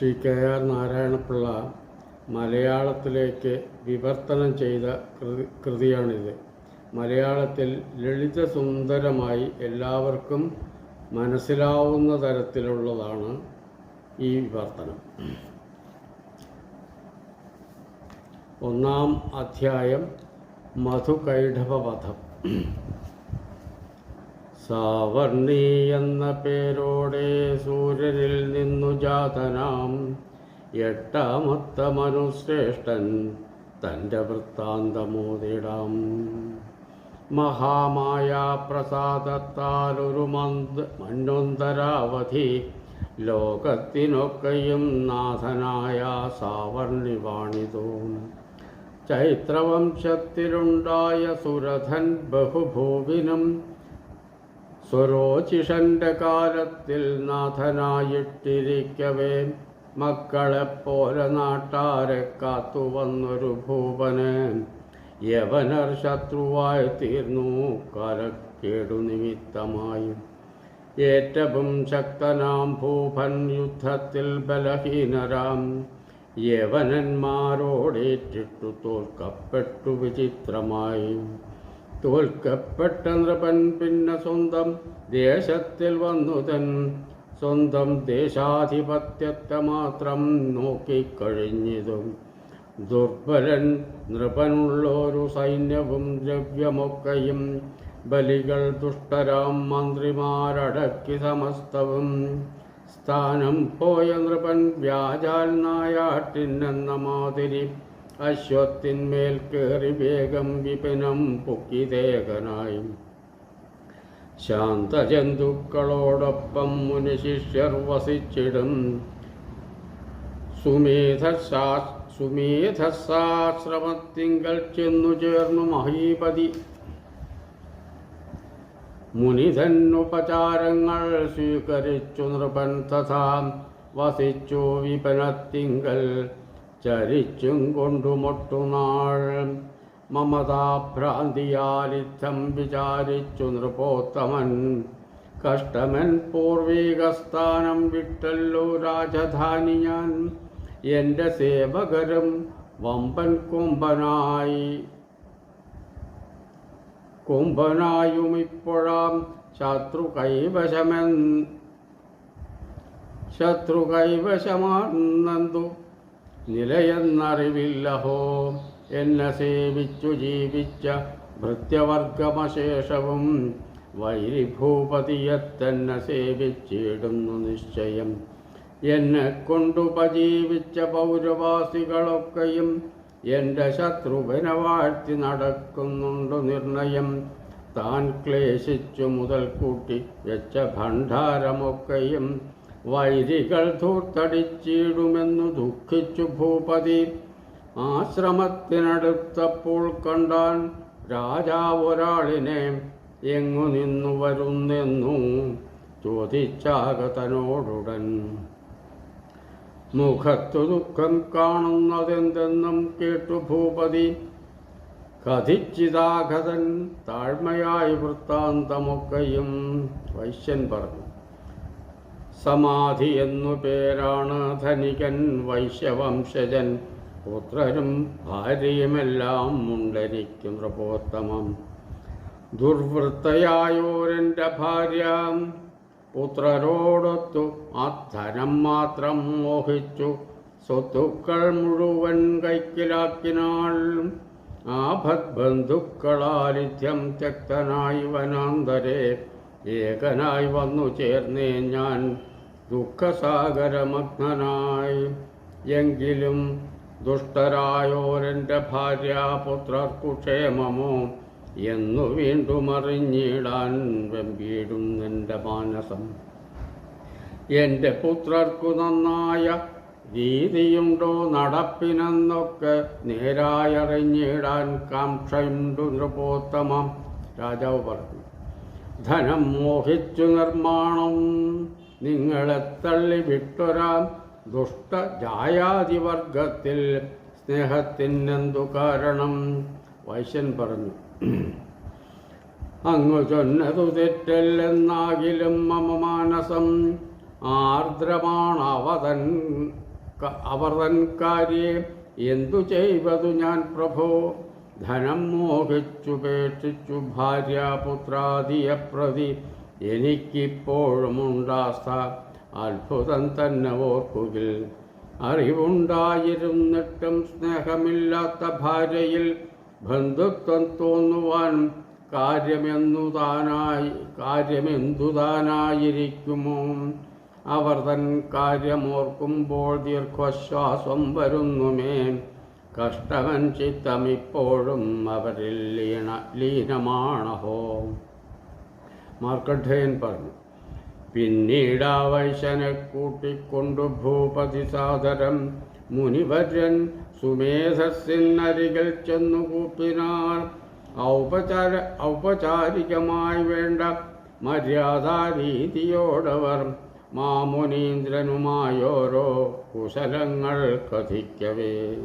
Shri K R Narayana Pillai മലയാളത്തിലേക്ക് വിവർത്തനം ചെയ്ത കൃതി കൃതിയാണിത്. മലയാളത്തിൽ ലളിതസുന്ദരമായി എല്ലാവർക്കും മനസ്സിലാവുന്ന തരത്തിലുള്ളതാണ് ഈ വിവർത്തനം. ഒന്നാം അധ്യായം മധുകൈഠവവധം സാവർണി എന്ന പേരോടെ സൂര്യനിൽ നിന്നു ജാതനാം. എട്ടാമത്ത മനുശ്രേഷ്ഠൻ തന്റെ വൃത്താന്തമോതിടാം. മഹാമായ പ്രസാദത്താൽ ഒരു മന്ത് മന്നൊന്തരാവധി ലോകത്തിനൊക്കെയും നാഥനായ സാവർണി വാണിതോ ചൈത്രവംശത്തിലുണ്ടായ സുരഥൻ ബഹുഭൂവിനും സ്വരോചിഷന്റെ കാലത്തിൽ നാഥനായിട്ടിരിക്കവേ മക്കളെപ്പോലെ നാട്ടാരെ കാത്തു വന്നൊരു ഭൂപന്. യവനർ ശത്രുവായി തീർന്നു കരക്കേടു നിമിത്തമായും. ഏറ്റവും ശക്തനാം ഭൂപൻ യുദ്ധത്തിൽ ബലഹീനരാം. യവനന്മാരോടേറ്റിട്ടു തോൽക്കപ്പെട്ടു വിചിത്രമായി. തോൽക്കപ്പെട്ട നൃപൻ പിന്നെ സ്വന്തം ദേശത്തിൽ വന്നു തൻ സ്വന്തം ദേശാധിപത്യത്തെ മാത്രം നോക്കിക്കഴിഞ്ഞതും. ദുർബലൻ നൃപനുള്ളൊരു സൈന്യവും ദ്രവ്യമൊക്കെയും ബലികൾ ദുഷ്ടരാം മന്ത്രിമാരടക്കി സമസ്തവും. സ്ഥാനം പോയ നൃപൻ വ്യാജാൽ നായാട്ടിനെന്ന മാതിരി അശ്വത്തിന്മേൽ കയറി വേഗം വിപനം പൊക്കിതേകനായി ശാന്തജന്തുക്കളോടൊപ്പം മുനിശിഷ്യർ വസിച്ചിടും. സുമേധസാ സുമേധസാശ്രമത്തിങ്കൽ ചെന്നു ചേർന്നു മഹീപതി. മുനിധനുപചാരങ്ങൾ സ്വീകരിച്ചു നൃപൻ തഥാ വസിച്ചു വിപനത്തിങ്കൽ ചരിച്ചും കൊണ്ടുമൊട്ടുനാൾ മമതാഭ്രാന്തിയാലിത്തം വിചാരിച്ചു നൃപോത്തമൻ. കഷ്ടമൻ പൂർവീകസ്ഥാനം വിട്ടല്ലോ രാജധാനി ഞാൻ എന്റെ സേവകരും വമ്പൻ കൊമ്പനായി കൊമ്പനായും ഇപ്പോഴാം ശത്രു കൈവശമെന്ന് ശത്രു കൈവശമാണെന്തു നിലയെന്നറിവില്ലഹോ. എന്നെ സേവിച്ചു ജീവിച്ച ഭൃത്യവർഗമശേഷവും വൈരിഭൂപതിയെത്തന്നെ സേവിച്ചിടുന്നു നിശ്ചയം. എന്നെ കൊണ്ടുപജീവിച്ച പൗരവാസികളൊക്കെയും എന്റെ ശത്രുവിനെ വാഴ്ത്തി നടക്കുന്നുണ്ട് നിർണയം. താൻ ക്ലേശിച്ചു മുതൽ കൂട്ടി വെച്ച ഭണ്ഡാരമൊക്കെയും വൈരികൾ ധൂർത്തടിച്ചിടുമെന്നു ദുഃഖിച്ചു ഭൂപതി. ആശ്രമത്തിനടുത്തപ്പോൾ കണ്ടാൻ രാജാവൊരാളിനെ എങ്ങു നിന്നു വരുന്നെന്നു ചോദിച്ചാകതനോടുടൻ മുഖത്തു ദുഃഖം കാണുന്നതെന്തെന്നും കേട്ടു ഭൂപതി. കഥിച്ചിതാഗതൻ താഴ്മയായി വൃത്താന്തമൊക്കെയും വൈശ്യൻ പറഞ്ഞു. സമാധി എന്നു പേരാണ് ധനികൻ വൈശ്യവംശജൻ. പുത്രരും ഭാര്യയുമെല്ലാം മുണ്ടരിക്കും നൃപോത്തമം. ദുർവൃത്തയായോരെന്റെ ഭാര്യ. പുത്രരോടൊത്തു ആ ധനം മാത്രം മോഹിച്ചു. സ്വത്തുക്കൾ മുഴുവൻ കൈക്കിലാക്കിനാൾ ആഭത് ബന്ധുക്കളാലിഥ്യം ത്യക്തനായി വനാന്തരെ. ഏകനായി വന്നു ചേർന്നേ ഞാൻ. ദുഃഖസാഗരമഗ്നനായി. എങ്കിലും ദുഷ്ടരായോരെന്റെ ഭാര്യ പുത്രർക്കു ക്ഷേമമോ എന്നു വീണ്ടും അറിഞ്ഞിടാൻ വെമ്പീടും എന്റെ മാനസം. എന്റെ പുത്രർക്കു നന്നായ രീതിയുണ്ടോ നടപ്പിനെന്നൊക്കെ നേരായറിഞ്ഞിടാൻ കാംക്ഷയുണ്ടു? നൃപോത്തമം രാജാവ് പറഞ്ഞു. ധനം മോഹിച്ചു നിർമ്മാണം നിങ്ങളെ തള്ളി വിട്ടൊരാം ദുഷ്ട ജായാതിവർഗത്തിൽ സ്നേഹത്തിനെന്തു കാരണം? വൈശ്യൻ പറഞ്ഞു അങ്ങു ചൊന്നതു തെറ്റല്ലെന്നാകിലും മമ മാനസം ആർദ്രമാണവതൻ അവതൻ അവർ തൻ കാര്യേ എന്തു ചെയ്വതു ഞാൻ പ്രഭോ? ധനം മോഹിച്ചുപേക്ഷിച്ചു ഭാര്യാപുത്രാദിയെ പ്രതി എനിക്കിപ്പോഴുമുണ്ടാസ്ഥ അത്ഭുതം തന്നെ ഓർക്കുകിൽ. അറിവുണ്ടായിരുന്നിട്ടും സ്നേഹമില്ലാത്ത ഭാര്യയിൽ ബന്ധുത്വം തോന്നുവാൻ കാര്യമെന്നു താനായി കാര്യമെന്തു താനായിരിക്കുമോ അവർ തൻ കാര്യമോർക്കുമ്പോൾ ദീർഘശ്വാസം വരുന്നുമേ. കഷ്ടവൻ ചിത്തമിപ്പോഴും അവരിൽ ലീന ലീനമാണഹോ? മാർക്കണ്ഠേയൻ പറഞ്ഞു. പിന്നീട് ആ വൈശനെ കൂട്ടിക്കൊണ്ടു ഭൂപതി സാദരം മുനിവര്യൻ സുമേധസ്സിനരികിൽ ചെന്നു കൂപ്പിനാർ ഔപചാര ഔപചാരികമായി വേണ്ട മര്യാദാരീതിയോടവർ മാമുനീന്ദ്രനുമായോരോ കുശലങ്ങൾ കഥിക്കവേ.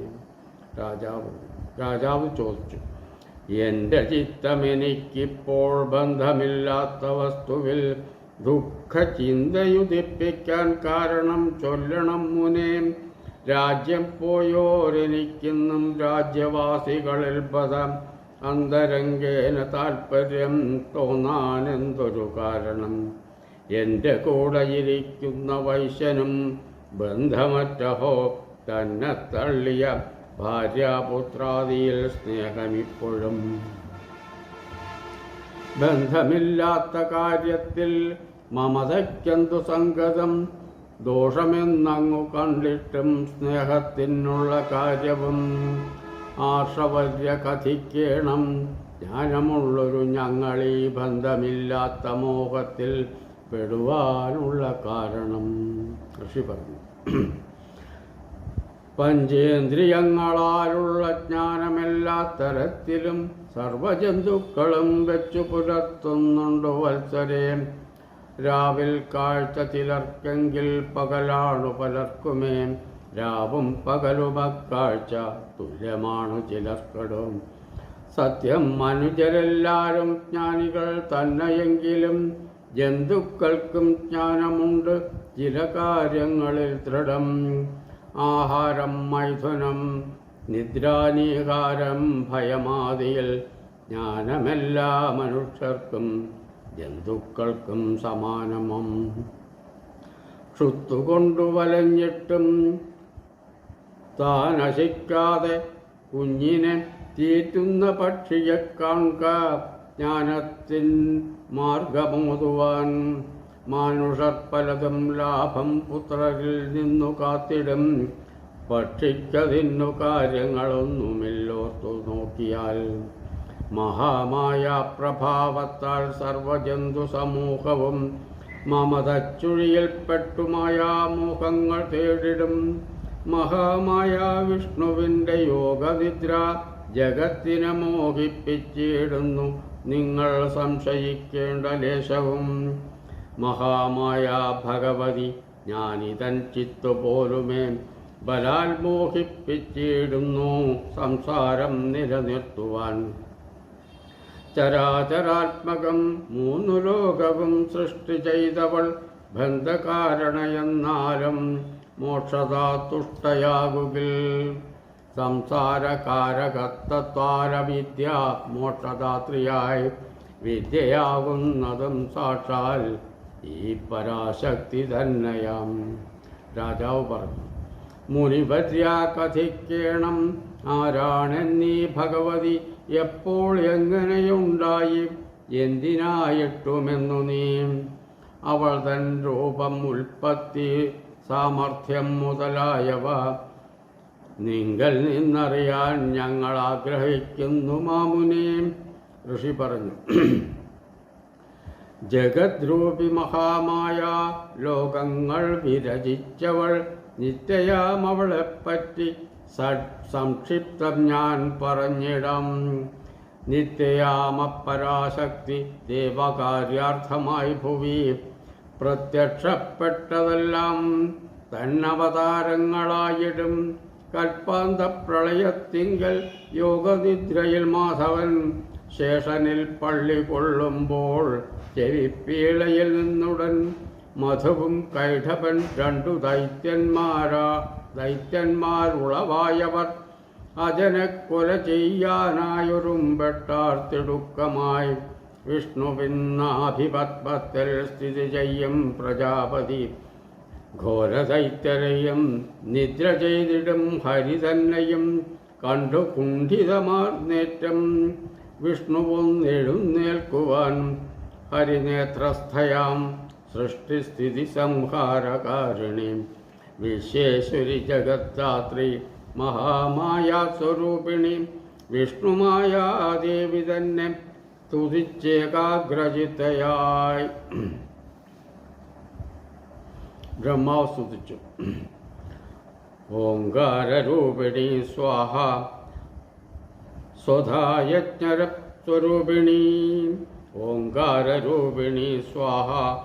രാജാവ് രാജാവ് ചോദിച്ചു. എന്റെ ചിത്തമെനിക്കിപ്പോൾ ബന്ധമില്ലാത്ത വസ്തുവിൽ ദുഃഖചിന്തയുദിപ്പിക്കാൻ കാരണം ചൊല്ലണം മുനേ. രാജ്യം പോയോരെനിക്കിന്നും രാജ്യവാസികളിൽ പദം അന്തരംഗേന താൽപ്പര്യം തോന്നാനെന്തൊരു കാരണം? എന്റെ കൂടെ ഇരിക്കുന്ന വൈശ്യനും ബന്ധമറ്റഹോ തന്നെ തള്ളിയ ഭാര്യാപുത്രാദിയിൽ സ്നേഹമിപ്പോഴും. ബന്ധമില്ലാത്ത കാര്യത്തിൽ മമതയ്ക്കെന്തു സംഗതം? ദോഷമെന്നങ്ങു കണ്ടിട്ടും സ്നേഹത്തിനുള്ള കാര്യവും. ആർഷവര്യ കഥിക്കേണം ജ്ഞാനമുള്ളൊരു ഞങ്ങളീ ബന്ധമില്ലാത്ത മോഹത്തിൽ പെടുവാനുള്ള കാരണം. കൃഷി പറഞ്ഞു. പഞ്ചേന്ദ്രിയങ്ങളാലുള്ള ജ്ഞാനമെല്ലാ തരത്തിലും സർവജന്തുക്കളും വെച്ചു പുലർത്തുന്നുണ്ട് വത്സരേ രാവിൽ കാഴ്ച ചിലർക്കെങ്കിൽ പകലാണു പലർക്കുമേ. രാവും പകലും അക്കാഴ്ച തുല്യമാണു ചിലർക്കടും. സത്യം മനുജരെല്ലാരും ജ്ഞാനികൾ തന്നെയെങ്കിലും ജന്തുക്കൾക്കും ജ്ഞാനമുണ്ട് ചില കാര്യങ്ങളിൽ ദൃഢം. ആഹാരം മൈഥുനം നിദ്രാനീഹാരം ഭയമാതിയിൽ ജ്ഞാനമെല്ലാ മനുഷ്യർക്കും ജന്തുക്കൾക്കും സമാനമം. ക്ഷുത്തുകൊണ്ടു വലഞ്ഞിട്ടും താനശിക്കാതെ കുഞ്ഞിനെ തീറ്റുന്ന പക്ഷിയെ കാണുക ജ്ഞാനത്തിൻ മാർഗമോതുവാൻ. മാനുഷർ പലതും ലാഭം പുത്രരിൽ നിന്നു കാത്തിടും. പക്ഷിക്കതിന്നു കാര്യങ്ങളൊന്നുമില്ലോർത്തു നോക്കിയാൽ. മഹാമായ പ്രഭാവത്താൽ സർവജന്തു സമൂഹവും മമതച്ചുഴിയിൽപ്പെട്ടു മായാമോഹങ്ങൾ തേടിടും. മഹാമായ വിഷ്ണുവിന്റെ യോഗനിദ്ര ജഗത്തിനെ മോഹിപ്പിച്ചിടുന്നു. നിങ്ങൾ സംശയിക്കേണ്ട ലേശവും മഹാമായ ഭഗവതി ഞാനിതൻ ചിത്തുപോലുമേൻ ബലാൽ മോഹിപ്പിച്ചിടുന്നു സംസാരം നിലനിർത്തുവാൻ. ചരാചരാത്മകം മൂന്നു ലോകവും സൃഷ്ടി ചെയ്തവൾ ബന്ധകാരണയെന്നാലും മോക്ഷതാതുഷ്ടയാകുകിൽ സംസാരകാരകത്വത്താര വിദ്യ മോക്ഷദാത്രിയായി വിദ്യയാകുന്നതും സാക്ഷാൽ ഈ പരാശക്തി തന്നെയാം. രാജാവ് പറഞ്ഞു മുനിഭദ്രാ കഥിക്കേണം. ആരാണെന്നീ ഭഗവതി? എപ്പോൾ എങ്ങനെയുണ്ടായി? എന്തിനായിട്ടുമെന്നു നീ? അവൾ തൻ രൂപം ഉൽപ്പത്തി സാമർഥ്യം മുതലായവ. നിങ്ങൾ നിന്നറിയാൻ ഞങ്ങൾ ആഗ്രഹിക്കുന്നു മാമുനേം. ഋഷി പറഞ്ഞു ജഗദ്രൂപി മഹാമായ ലോകങ്ങൾ വിരചിച്ചവൾ നിത്യയാം അവളെപ്പറ്റി സ- സംക്ഷിപ്തം ഞാൻ പറഞ്ഞിടം. നിത്യയാമപരാശക്തി ദേവകാര്യാർത്ഥമായി ഭുവി. പ്രത്യക്ഷപ്പെട്ടതെല്ലാം തന്നവതാരങ്ങളായിടും. കൽപ്പാന്ത പ്രളയത്തിങ്കൽ യോഗനിദ്രയിൽ മാധവൻ ശേഷനിൽ പള്ളി കൊള്ളുമ്പോൾ ചെവിപ്പീളയിൽ നിന്നുടൻ മധുവും കൈഠപൻ രണ്ടു ദൈത്യന്മാരാ ദൈത്യന്മാർ ഉളവായവർ. അജനക്കൊല ചെയ്യാനായൊരുമ്പെട്ടാർ തിടുക്കമായി. വിഷ്ണുവിന്നാഭിപത്മത്തിൽ സ്ഥിതി ചെയ്യും പ്രജാപതി. ഘോരദൈത്യരെയും നിദ്ര ചെയ്തിടും ഹരി തന്നെയും കണ്ടു കുണ്ഠിതമാർന്നേറ്റം വിഷ്ണുവും എഴുന്നേൽക്കുവാൻ ഹരിനേത്രസ്ഥയാം സൃഷ്ടിസ്ഥിതി സംഹാരകാരിണി വിശ്വേശ്വരി ജഗദ്ധാത്രി മഹാമായ സ്വരൂപിണി വിഷ്ണുമായാദേവി തന്നെ തുതിച്ചേകാഗ്രചിത്തയായി ബ്രഹ്മാവ് സ്തുതിച്ചു ഓങ്കാരൂപിണി സ്വാഹ സ്വധായജ്ഞരസ്വരൂപിണി ഓങ്കാരൂപിണി സ്വാഹ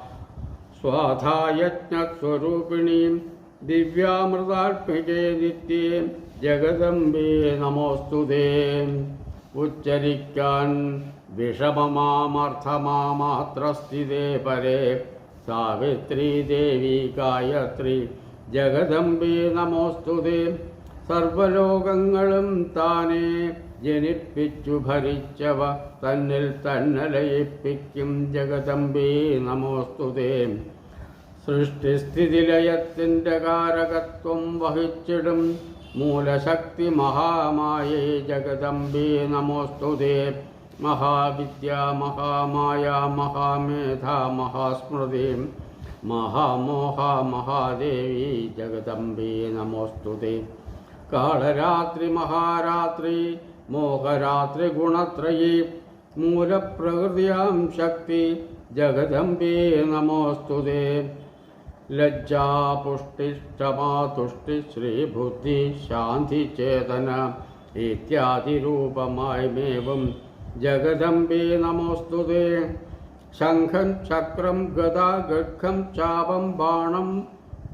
സ്വാധായജ്ഞസ്വരൂപിണി ദിവ്യാമൃതാത്മികേ നിത്യേ ജഗദംബേ നമോസ്തുതേ. ഉച്ചരിക്കാൻ വിഷമമാമർത്ഥമാമാത്രസ്ഥിതേ പരേ സാവിത്രീ ദേവി ഗായത്രി ജഗദംബേ നമോസ്തുതേ. സർവലോകങ്ങളും താനേ ജനിപ്പിച്ചു ഭരിച്ചവ തന്നിൽ തന്നലയിപ്പിക്കും ജഗദംബേ. നമോസ്തുതേ സൃഷ്ടിസ്ഥിതിലയത്തിന്റെ കാരകത്വം വഹിച്ചിടും മൂലശക്തി മഹാമായേ ജഗദംബേ. നമോസ്തുതേ മഹാവിദ്യ മഹാമായ മഹാമേധ മഹാസ്മൃതി മഹാമോഹ മഹാദേവി ജഗദംബേ. നമോസ്തുതേ കാളരാത്രി മഹാരാത്രി മോഹരാത്രി ഗുണത്രയീ മൂലപ്രകൃതിയാം ശക്തി ജഗദംബേ നമോസ്തുതേ ലജ്ജാപുഷ്ടിഷ്ടമാതുഷ്ടി ശ്രീബുദ്ധി ശാന്തി ചേതന ഇത്യാദിരൂപമായി മേവും ജഗദംബേ നമോസ്തുതേ ശംഖം ചക്രം ഗദ ഗർഖം ചാപം ബാണം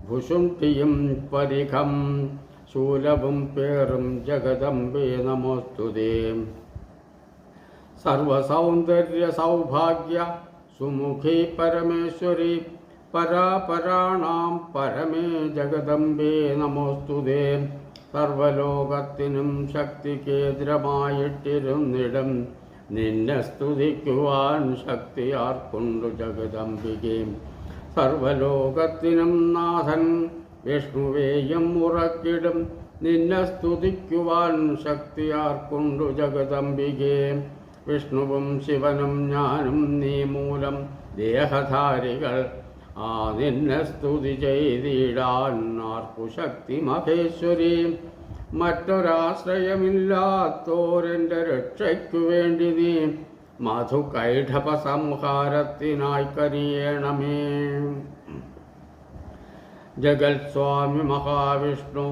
ഭുഷുണ്ടിയും പരിഖം ശൂലവും പേറും ജഗദംബേ നമോസ്തുതേ സർവസൗന്ദര്യ സൗഭാഗ്യ സുമുഖി പരമേശ്വരി പരാപരാണാം പരമേ ജഗദംബേ നമോസ്തുതേ സർവലോകത്തിനും ശക്തി കേന്ദ്രമായിട്ടിരുന്നിടം നിന്നെ സ്തുതിക്കുവാൻ ശക്തി ആർക്കുണ്ടു ജഗദംബികെ. സർവലോകത്തിനും നാഥൻ വിഷ്ണുവേയും ഉറക്കിടും. നിന്നെ സ്തുതിക്കുവാൻ ശക്തി ജഗദംബികേ. വിഷ്ണുവും ശിവനും ഞാനും നീ മൂലം ദേഹധാരികൾ. ആ നിന്നെ സ്തുതി ചെയ്തിടാൻ ആർക്കു ശക്തി മഹേശ്വരി. മറ്റൊരാശ്രയമില്ലാത്തോരെന്റെ രക്ഷയ്ക്കു വേണ്ടി നീ മധുകൈഠപ സംഹാരത്തിനായി കനിയേണമേ. ജഗത്സ്വാമി മഹാവിഷ്ണു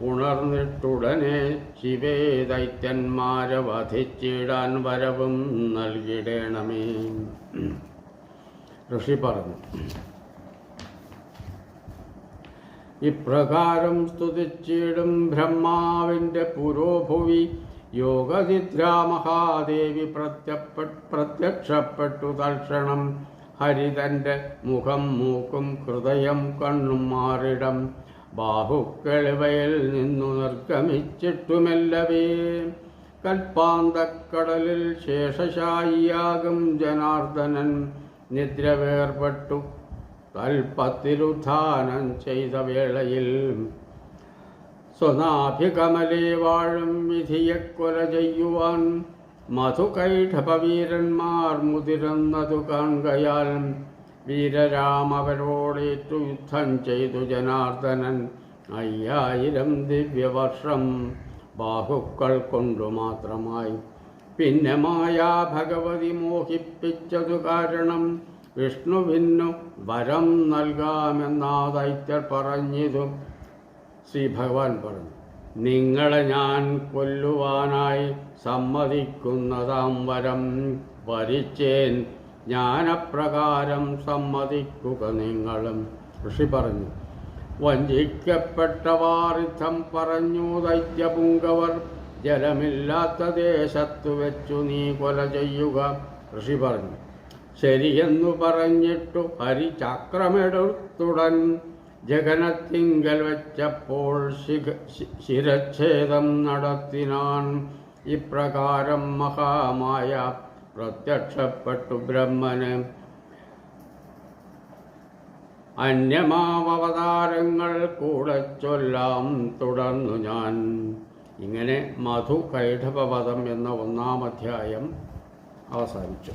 ഉണർന്നിട്ടുടനെ ശിവേ ദൈത്യന്മാരെ വധിച്ചിടാൻ വരവും നൽകിടേണമേ. ഋഷി പറഞ്ഞു ഇപ്രകാരം സ്തുതിച്ചിടും ബ്രഹ്മാവിന്റെ പുരോഭുവി. യോഗനിദ്രാ മഹാദേവി പ്രത്യക്ഷപ്പെട്ടു തൽക്ഷണം. ഹരിതന്റെ മുഖം മൂക്കും ഹൃദയം കണ്ണും മാറിടം. ബാഹുക്കളിവയിൽ നിന്നു നിർഗമിച്ചിട്ടുമെല്ലവേ. കൽപ്പാന്തക്കടലിൽ ശേഷശായിയാകും ജനാർദ്ദനൻ. നിദ്ര വേർപെട്ടു കൽപ്പത്തിലുത്ഥാനം ചെയ്ത വേളയിൽ. സ്വനാഭികമലേ വാഴും വിധിയെ കൊല ചെയ്യുവാൻ മധുകൈഠപവീരന്മാർ മുതിരുന്നതു കാണുകയാൽ വീരരാമവരോടേറ്റു യുദ്ധം ചെയ്തു ജനാർദ്ദനൻ. അയ്യായിരം ദിവ്യവർഷം ബാഹുക്കൾ കൊണ്ടു മാത്രമായി. പിന്നെ മായാ ഭഗവതി മോഹിപ്പിച്ചതു കാരണം വിഷ്ണുവിനു വരം നൽകാമെന്നാ ദൈത്യർ പറഞ്ഞിതു ശ്രീ ഭഗവാൻ പറഞ്ഞു. നിങ്ങളെ ഞാൻ കൊല്ലുവാനായി സമ്മതിക്കുന്നതാം വരം വരിച്ചേൻ ജ്ഞാനപ്രകാരം സമ്മതിക്കുക നിങ്ങളും. ഋഷി പറഞ്ഞു വഞ്ചിക്കപ്പെട്ട പറഞ്ഞു ദൈത്യപുങ്കവർ ജലമില്ലാത്ത ദേശത്തു വെച്ചു നീ കൊല ചെയ്യുക. ഋഷി പറഞ്ഞു ശരിയെന്നു പറഞ്ഞിട്ടു ഹരിചക്രമെടുത്തുടൻ ജഗനത്തിങ്കൽ വെച്ചപ്പോൾ ശിരച്ഛേദം നടത്തിനാൻ ഇപ്രകാരം മഹാമായ പ്രത്യക്ഷപ്പെട്ടു ബ്രഹ്മന്. അന്യമാവതാരങ്ങൾ കൂടെ ചൊല്ലാം തുടർന്നു ഞാൻ. ഇങ്ങനെ മധു കൈഠവപദം എന്ന ഒന്നാം അധ്യായം അവസാനിച്ചു.